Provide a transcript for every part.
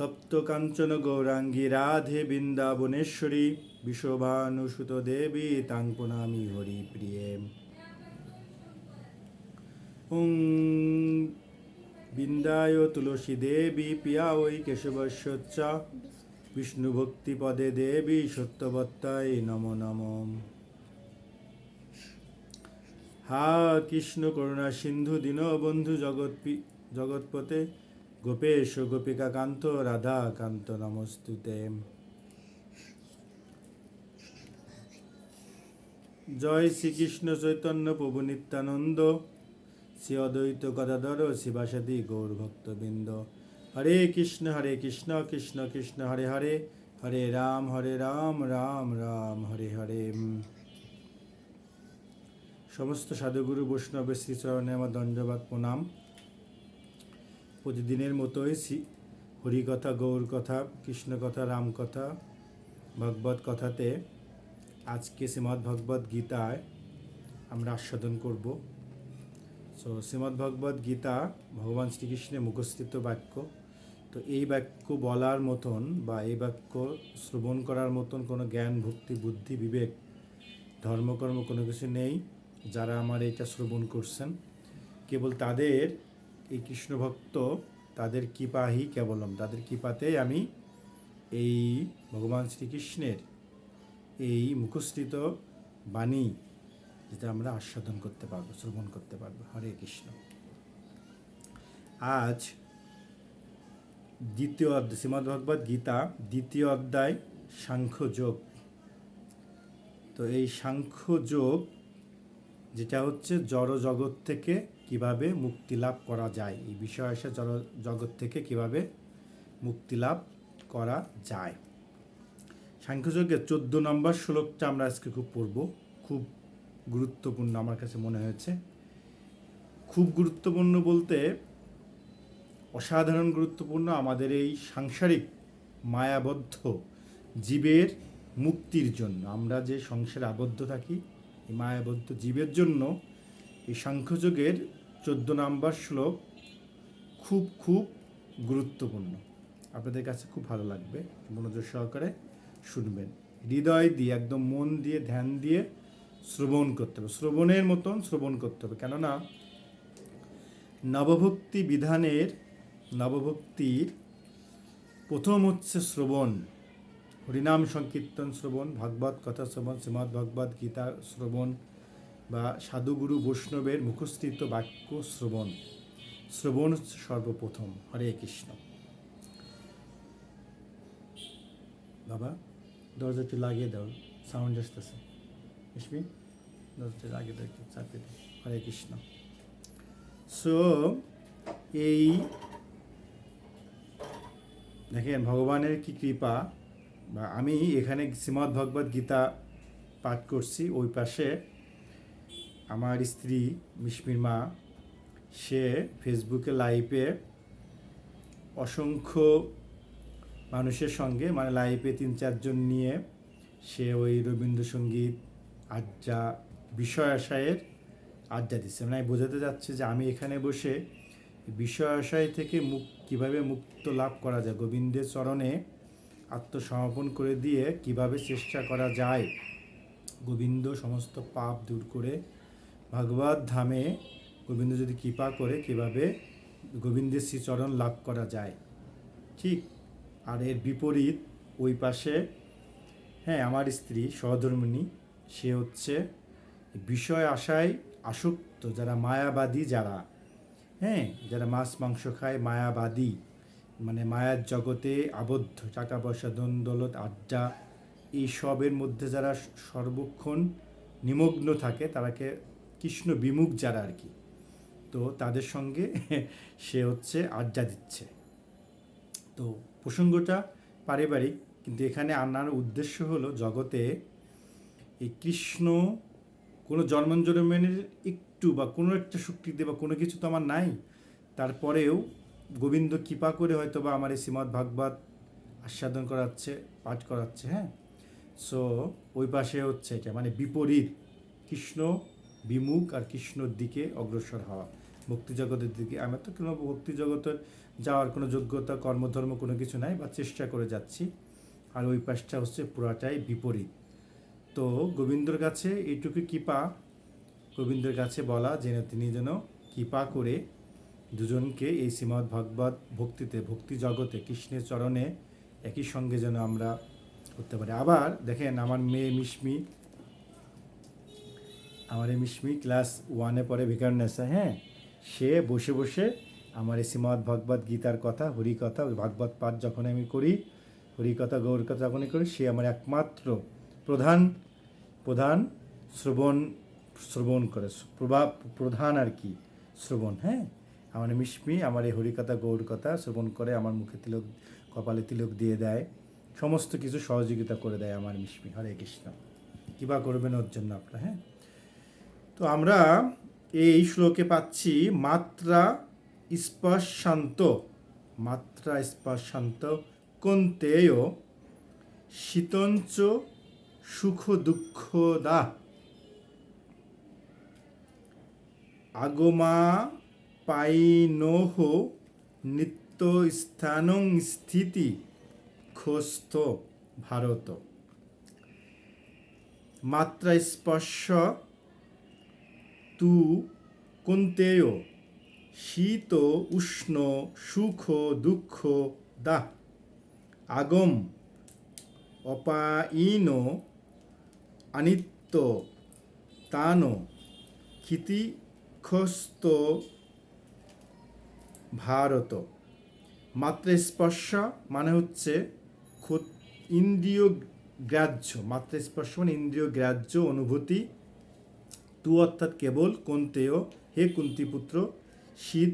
তপ্ত কাঞ্চন গৌরাঙ্গী রাধে বৃন্দাবনেশ্বরী, বিশোভানুসুত দেবী তাং প্রণামী হরি প্রিয়ে। ওং বৃন্দায় তুলসী দেবী পিয়া ওই কেশবস্য বিষ্ণু ভক্তি পদে দেবী সত্যবত্তায় নম নম। হা কৃষ্ণ করুণা সিন্ধু দীনবন্ধু জগৎ জগৎপতে গোপেশ গোপিকা কান্ত রাধা কান্ত নমস্তুতে জয় শ্রীকৃষ্ণ চৈতন্য প্রভু নিত্যানন্দ, শ্রী অদ্বৈত গদাধর শিবাসাদি গৌর ভক্তবৃন্দ। হরে কৃষ্ণ হরে কৃষ্ণ কৃষ্ণ কৃষ্ণ, হরে হরে হরে রাম হরে রাম রাম রাম, হরে হরে। সমস্ত সাধুগুরু বৈষ্ণবের শ্রীচরণে আমার দণ্ডবাদ প্রণাম। প্রতিদিনের মতোই হরিকথা গৌর কথা কৃষ্ণ কথা রাম কথা ভগবত কথাতে আজকে শ্রীমদ্ ভগবত গীতায় আমরা আস্বাদন করব। সো শ্রীমদ্ ভগবত গীতা ভগবান শ্রীকৃষ্ণের মুখস্থিত বাক্য। তো এই বাক্য বলার মতন বা এই বাক্য শ্রবণ করার মতন কোনো জ্ঞান, ভক্তি, বুদ্ধি, বিবেক, ধর্মকর্ম কোনো কিছু নেই যারা আমার এটা শ্রবণ করছেন। কেবল তাদের এই কৃষ্ণভক্ত, তাদের কৃপাহি কেবলম। তাদের কৃপাতেই আমি এই ভগবান শ্রীকৃষ্ণের এই মুখস্থিত বাণী যেটা আমরা আস্বাদন করতে পারব, শ্রবণ করতে পারব। হরে কৃষ্ণ। আজ দ্বিতীয় অধ্যায়, শ্রীমদ্ ভগবদ গীতা, দ্বিতীয় অধ্যায়, সাংখ্য যোগ। তো এই সাংখ্য যোগ যেটা হচ্ছে জড় জগৎ থেকে কীভাবে মুক্তি লাভ করা যায়? এই বিষয় এসে জগৎ থেকে কীভাবে মুক্তি লাভ করা যায়? সাংখ্যযোগের চোদ্দ নম্বর শ্লোকটা আমরা আজকে খুব পড়ব। খুব গুরুত্বপূর্ণ আমার কাছে মনে হয়েছে। খুব গুরুত্বপূর্ণ বলতে অসাধারণ গুরুত্বপূর্ণ আমাদের এই সাংসারিক মায়াবদ্ধ জীবের মুক্তির জন্য। আমরা যে সংসারে আবদ্ধ থাকি, এই মায়াবদ্ধ জীবের জন্য এই সাংখ্যযোগের চোদ্দ নম্বর শ্লোক খুব খুব গুরুত্বপূর্ণ। আপনাদের কাছে খুব ভালো লাগবে, মনোযোগ সহকারে শুনবেন। হৃদয় দিয়ে, একদম মন দিয়ে, ধ্যান দিয়ে শ্রবণ করতে হবে। শ্রবণের মতন শ্রবণ করতে হবে। কেননা নবভক্তি বিধানের, নবভক্তির প্রথম হচ্ছে শ্রবণ। হরিনাম সংকীর্তন শ্রবণ, ভাগবত কথা শ্রবণ, শ্রীমদ্ ভগবত গীতা শ্রবণ বা সাধুগুরু বৈষ্ণবের মুখস্থিত বাক্য শ্রবণ। শ্রবণ সর্বপ্রথম, হরে কৃষ্ণ। বাবা দরজাটি লাগিয়ে দাও সাউন্ড আসতেছে। ইসমি দরজাটি লাগিয়ে দাও, একটু চাপিয়ে দাও। হরে কৃষ্ণ। সো এই দেখেন, ভগবানের কি কৃপা? বা আমি এখানে শ্রীমদ্ ভগবত গীতা পাঠ করছি, ওই পাশে আমার স্ত্রী মিশমির মা, সে ফেসবুকে লাইভে অসংখ্য মানুষের সঙ্গে মানে লাইভে তিন চারজন নিয়ে সে ওই রবীন্দ্রসঙ্গীত, আড্ডা, বিষয় আশায়ের আড্ডা দিচ্ছে। মানে বোঝাতে যাচ্ছি যে আমি এখানে বসে বিষয় আশয় থেকে মুখ কীভাবে মুক্ত লাভ করা যায়, গোবিন্দের চরণে আত্মসমর্পণ করে দিয়ে কীভাবে চেষ্টা করা যায়, গোবিন্দ সমস্ত পাপ দূর করে ভগবত ধামে গোবিন্দ যদি কৃপা করে কীভাবে গোবিন্দের শ্রীচরণ লাভ করা যায়? ঠিক, আর এর বিপরীত ওই পাশে হ্যাঁ আমার স্ত্রী সহধর্মিনী, সে হচ্ছে বিষয় আশায় আসক্ত, যারা মায়াবাদী যারা হ্যাঁ যারা মাছ মাংস খায় মায়াবাদী মানে মায়ার জগতে আবদ্ধ, টাকা পয়সা, ধন দৌলত, আড্ডা এই সবের মধ্যে যারা সর্বক্ষণ নিমগ্ন থাকে, তারাকে কৃষ্ণ বিমুখ যারা আর কি, তো তাদের সঙ্গে সে হচ্ছে আড্ডা দিচ্ছে। তো প্রসঙ্গটা পারিবারিক, কিন্তু এখানে আনার উদ্দেশ্য হলো জগতে এই কৃষ্ণ কোনো জন্মাঞ্জন্মের একটু বা কোনো একটা শক্তিতে বা কোনো কিছু তো আমার নাই, তারপরেও গোবিন্দ কৃপা করে হয়তো বা আমার এই শ্রীমদ্ ভাগবত আস্বাদন করাচ্ছে, পাঠ করাচ্ছে হ্যাঁ? সো ওই পাশে হচ্ছে এটা মানে বিপরীত, কৃষ্ণ বিমুখ আর কৃষ্ণর দিকে অগ্রসর হওয়া। ভক্তি জগতের দিকে আমার তো কোনো ভক্তি জগতের যাওয়ার কোনো যোগ্যতা, কর্মধর্ম কোনো কিছু নাই বা চেষ্টা করে যাচ্ছি। আর ওই পাশটা হচ্ছে পুরাটাই বিপরীত। তো গোবিন্দর কাছে এইটুকু কৃপা। গোবিন্দের কাছে বলা, যেন তিনি যেন কৃপা করে দুজনকে এই শ্রীমৎ ভগবত ভক্তিতে, ভক্তি জগতে, কৃষ্ণের চরণে একই সঙ্গে যেন আমরা করতে পারি। আবার দেখেন, আমার মেয়ে মিশমি আমার এই মিশমি ক্লাস ওয়ানে পড়ে ভিকারনেসা হ্যাঁ? সে বসে বসে আমার এই শ্রীমৎ ভগবত গীতার কথা, হরি কথা ভাগবত পাঠ যখন আমি করি, হরি কথা, গৌর কথা যখনই করি, সে আমার একমাত্র প্রধান প্রধান শ্রবণ শ্রবণ করে, প্রভাব প্রধান আর কি, শ্রবণ হ্যাঁ? আমার মিশমি আমার এই হরিকথা গৌর কথা শ্রবণ করে আমার মুখে তিলক, কপালে তিলক দিয়ে দেয়, সমস্ত কিছু সহযোগিতা করে দেয় আমার মিশমি হরে কৃষ্ণ। কৃপা করবেন ওর জন্য আপনারা হ্যাঁ? তো আমরা এই শ্লোকে পাচ্ছি মাত্রা স্পর্শান্ত। মাত্রা স্পর্শান্ত কন্তেয়? শীতঞ্চ সুখ দুঃখ দা আগমা পাইনোহ নিত্য স্থানং স্থিতি খোস্থ ভারত। মাত্রা স্পর্শ তু কুন্তেয়, শীত উষ্ণ, সুখ দুঃখ দাহ। আগম অপায়ীন আনিত্য তান ক্ষিতিক্ষস্ত ভারত। মাত্র মানে হচ্ছে ইন্দ্রিয় গ্রাহ্য মাত্র স্পর্শ মানে ইন্দ্রিয় গ্রাহ্য অনুভূতি। তু অর্থাৎ কেবল কন্তেয় হে কুন্তিপুত্র শীত,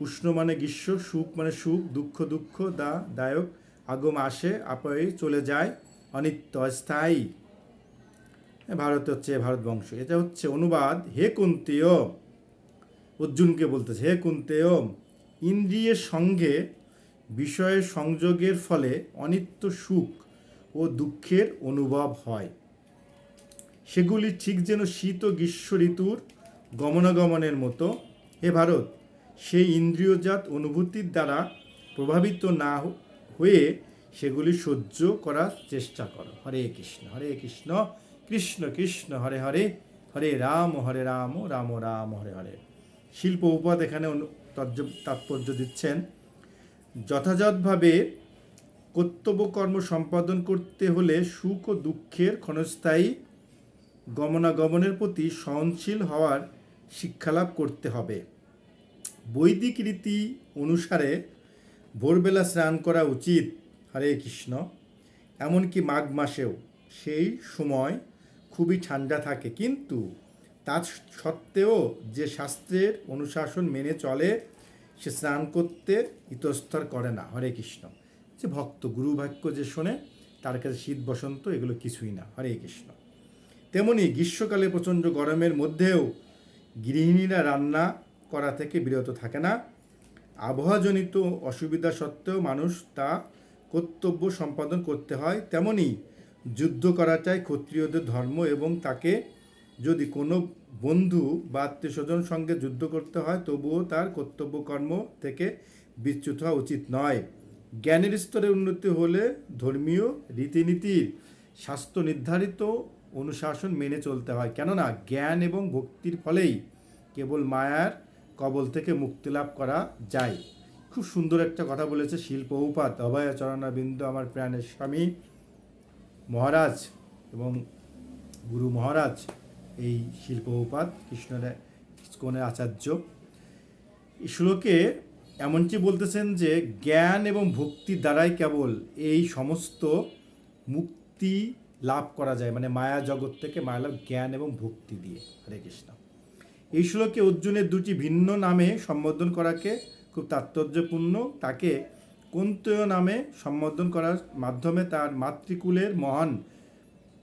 উষ্ণ মানে গ্রীষ্ম, সুখ মানে সুখ, দুঃখ দুঃখ, দা, দায়ক, আগম আসে আপয়ে চলে যায়, অনিত্য স্থায়ী ভারত হচ্ছে ভারত বংশ। এটা হচ্ছে অনুবাদ, হে কুন্তেয়। অর্জুনকে বলতেছে, হে কুন্তেয়, ইন্দ্রিয়ের সঙ্গে বিষয়ের সংযোগের ফলে অনিত্য সুখ ও দুঃখের অনুভব হয়। সেগুলি ঠিক যেন শীত ও গ্রীষ্ম ঋতুর গমনাগমনের মতো। হে ভারত, সেই ইন্দ্রিয়জাত অনুভূতির দ্বারা প্রভাবিত না হয়ে সেগুলি সহ্য করার চেষ্টা করো। হরে কৃষ্ণ হরে কৃষ্ণ কৃষ্ণ কৃষ্ণ, হরে হরে হরে রাম হরে রাম রাম রাম, হরে হরে। শিল্প উপাদ এখানে তাৎপর্য দিচ্ছেন। যথাযথভাবে কর্তব্য কর্ম সম্পাদন করতে হলে সুখ ও দুঃখের ক্ষণস্থায়ী গমনাগমনের প্রতি সহনশীল হওয়ার শিক্ষালাভ করতে হবে। বৈদিক রীতি অনুসারে ভোরবেলা স্নান করা উচিত, হরে কৃষ্ণ। এমনকি মাঘ মাসেও সেই সময় খুবই ঠান্ডা থাকে। কিন্তু তা সত্ত্বেও যে শাস্ত্রের অনুশাসন মেনে চলে, সে স্নান করতে ইতস্তর করে না, হরে কৃষ্ণ। যে ভক্ত গুরু বাক্য যে শোনে, তার কাছে শীত বসন্ত এগুলো কিছুই না, হরে কৃষ্ণ। তেমনি গ্রীষ্মকালে প্রচণ্ড গরমের মধ্যেও গৃহিণীরা রান্না করা থেকে বিরত থাকে না। আবহাওয়াজনিত অসুবিধা সত্ত্বেও মানুষ তা কর্তব্য সম্পাদন করতে হয়। তেমনি যুদ্ধ করাটাই ক্ষত্রিয়দের ধর্ম এবং তাকে যদি কোনো বন্ধু বা আত্মীয় স্বজন সঙ্গে যুদ্ধ করতে হয়, তবুও তার কর্তব্য কর্ম থেকে বিচ্যুত হওয়া উচিত নয়। জ্ঞানের স্তরে উন্নতি হলে ধর্মীয় রীতিনীতির স্বাস্থ্য নির্ধারিত অনুশাসন মেনে চলতে হয়। কেননা, জ্ঞান এবং ভক্তির ফলেই কেবল মায়ার কবল থেকে মুক্তি লাভ করা যায়। খুব সুন্দর একটা কথা বলেছে শিল্প উপাত। অভয় চরণাবিন্দু, আমার প্রাণের স্বামী মহারাজ এবং গুরু মহারাজ এই শিল্প উপাত, কৃষ্ণের ইস্কনের আচার্য। এই শ্লোকে এমনকি বলতেছেন যে, জ্ঞান এবং ভক্তি দ্বারাই কেবল এই সমস্ত মুক্তি লাভ করা যায় মানে মায়া জগৎ থেকে মায়া লাভ, জ্ঞান এবং ভক্তি দিয়ে। হরে কৃষ্ণ। এই শ্লোকে অর্জুনের দুটি ভিন্ন নামে সম্বোধন করাকে খুব তাৎপর্যপূর্ণ। তাকে কুন্তয় নামে সম্বোধন করার মাধ্যমে তার মাতৃকুলের মহান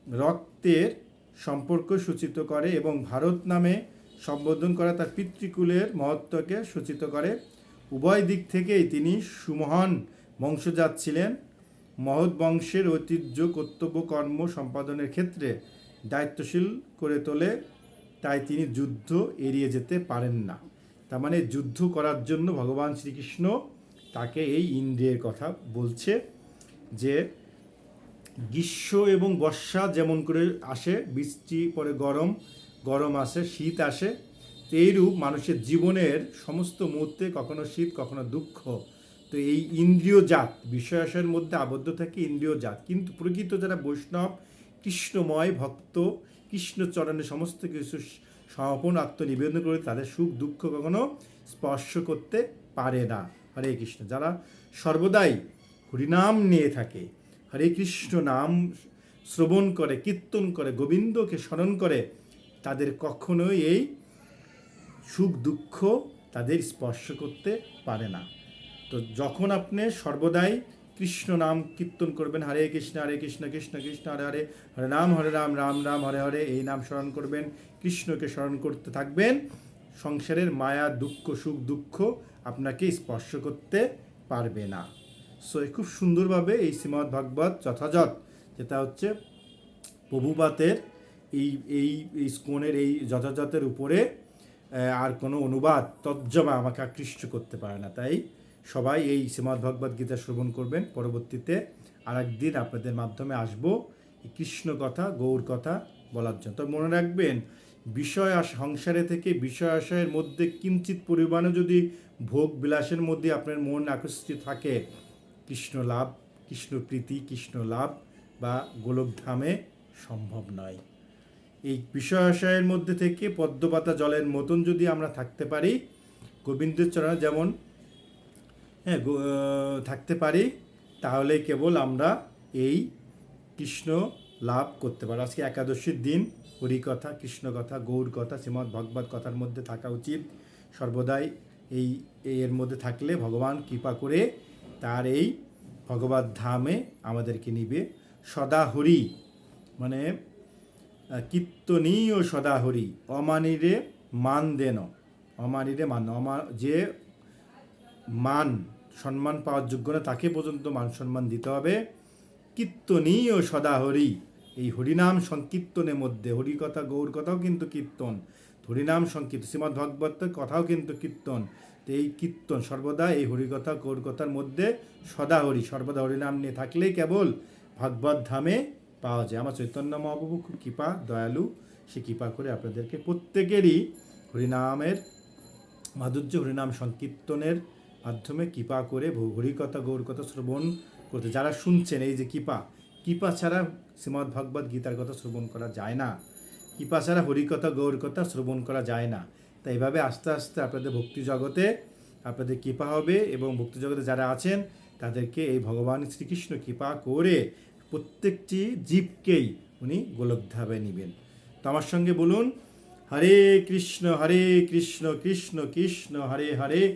রক্তের সম্পর্ক সূচিত করে এবং ভারত নামে সম্বোধন করা তার পিতৃকুলের মহত্বকে সূচিত করে। উভয় দিক থেকেই তিনি সুমহান বংশজাত ছিলেন। মহৎ বংশের ঐতিহ্য কর্তব্য কর্ম সম্পাদনের ক্ষেত্রে দায়িত্বশীল করে তোলে, তাই তিনি যুদ্ধ এড়িয়ে যেতে পারেন না। তার মানে যুদ্ধ করার জন্য ভগবান শ্রীকৃষ্ণ তাকে এই ইন্দ্রিয়ের কথা বলছে যে, গ্রীষ্ম এবং বর্ষা যেমন করে আসে, বৃষ্টি পরে গরম গরম আসে, শীত আসে এইরূপ মানুষের জীবনের সমস্ত মুহূর্তে কখনো শীত, কখনো দুঃখ তো এই ইন্দ্রিয় জাত বিষয়াশয়ের মধ্যে আবদ্ধ থাকে ইন্দ্রিয় জাত। কিন্তু প্রকৃত যারা বৈষ্ণব, কৃষ্ণময় ভক্ত, কৃষ্ণচরণে সমস্ত কিছু সমর্পণ আত্মনিবেদন করে তাদের সুখ দুঃখ কখনো স্পর্শ করতে পারে না। হরে কৃষ্ণ। যারা সর্বদাই হরিনাম নিয়ে থাকে, হরে কৃষ্ণ নাম শ্রবণ করে, কীর্তন করে, গোবিন্দকে স্মরণ করে, তাদের কখনোই এই সুখ দুঃখ তাদের স্পর্শ করতে পারে না। তো যখন আপনি সর্বদাই কৃষ্ণ নাম কীর্তন করবেন, হরে কৃষ্ণ হরে কৃষ্ণ কৃষ্ণ কৃষ্ণ, হরে হরে হরে রাম হরে রাম রাম রাম, হরে হরে, এই নাম স্মরণ করবেন। কৃষ্ণকে স্মরণ করতে থাকবেন। সংসারের মায়া, দুঃখ, সুখ, দুঃখ আপনাকে স্পর্শ করতে পারবে না। সো খুব সুন্দরভাবে এই শ্রীমদ্ ভাগবত যথাযথ, যেটা হচ্ছে প্রভুপাতের এই এই স্কোনের এই যথাযথের উপরে আর কোনো অনুবাদ, তর্জমা আমাকে আকৃষ্ট করতে পারে না। তাই সবাই এই শ্রীমদ্ ভগবত গীতা শ্রবণ করবেন। পরবর্তীতে আর একদিন আপনাদের মাধ্যমে আসব কৃষ্ণ কথা, গৌর কথা বলার জন্য। তবে মনে রাখবেন, বিষয় সংসারে থেকে বিষয় আশয়ের মধ্যে কিঞ্চিত পরিমাণে যদি ভোগ বিলাসের মধ্যে আপনার মন আকৃষ্ট থাকে, কৃষ্ণ লাভ, কৃষ্ণ প্রীতি, কৃষ্ণ লাভ বা গোলকধামে সম্ভব নয়। এই বিষয়াশয়ের মধ্যে থেকে পদ্মপাতা জলের মতন যদি আমরা থাকতে পারি, গোবিন্দের চরণে যেমন হ্যাঁ থাকতে পারি। তাহলে কেবল আমরা এই কৃষ্ণ লাভ করতে পারি আজকে একাদশীর দিন, হরিকথা কৃষ্ণ কথা গৌর কথা শ্রীমদ্ ভগবত কথার মধ্যে থাকা উচিত। সর্বদাই এই, এর মধ্যে থাকলে ভগবান কৃপা করে তার এই ভগবত ধামে আমাদেরকে নিবে। সদা হরি মানে কীর্তনীয় সদা হরি অমানিরে মান দেন। অমানিরে মান, অমা, যে মান সম্মান পাওয়ার যোগ্য না, তাকে পর্যন্ত মান সম্মান দিতে হবে। কীর্তনীয় সদা হরি এই হরিনাম সংকীর্তনের মধ্যে, হরিকথা গৌর কথাও কিন্তু কীর্তন। হরিনাম সংকীর্তন শ্রীমদ্ ভগবতের কথাও কিন্তু কীর্তন। তো এই কীর্তন সর্বদা, এই হরিকথা গৌর কথার মধ্যে সদা হরি সর্বদা হরিনাম নিয়ে থাকলেই কেবল ভাগবত ধামে পাওয়া যায়। আমার চৈতন্য মহাপ্রভু খুব কৃপা, দয়ালু, সে কৃপা করে আপনাদেরকে প্রত্যেকেরই হরিনামের মাধুর্য, হরিনাম সংকীর্তনের মাধ্যমে কৃপা করে ভ- হরিকথা গৌরকথা শ্রবণ করতে। যারা শুনছেন এই যে কৃপা কৃপা ছাড়া শ্রীমদ্ ভগবত গীতার কথা শ্রবণ করা যায় না। কৃপা ছাড়া হরিকথা, গৌরকথা শ্রবণ করা যায় না। তাই এইভাবে আস্তে আস্তে আপনাদের ভক্তি জগতে আপনাদের কৃপা হবে এবং ভক্তি জগতে যারা আছেন, তাদেরকে এই ভগবান শ্রীকৃষ্ণ কৃপা করে প্রত্যেকটি জীবকেই উনি গোলকধাবে নেবেন। তো আমার সঙ্গে বলুন, হরে কৃষ্ণ হরে কৃষ্ণ কৃষ্ণ কৃষ্ণ, হরে হরে।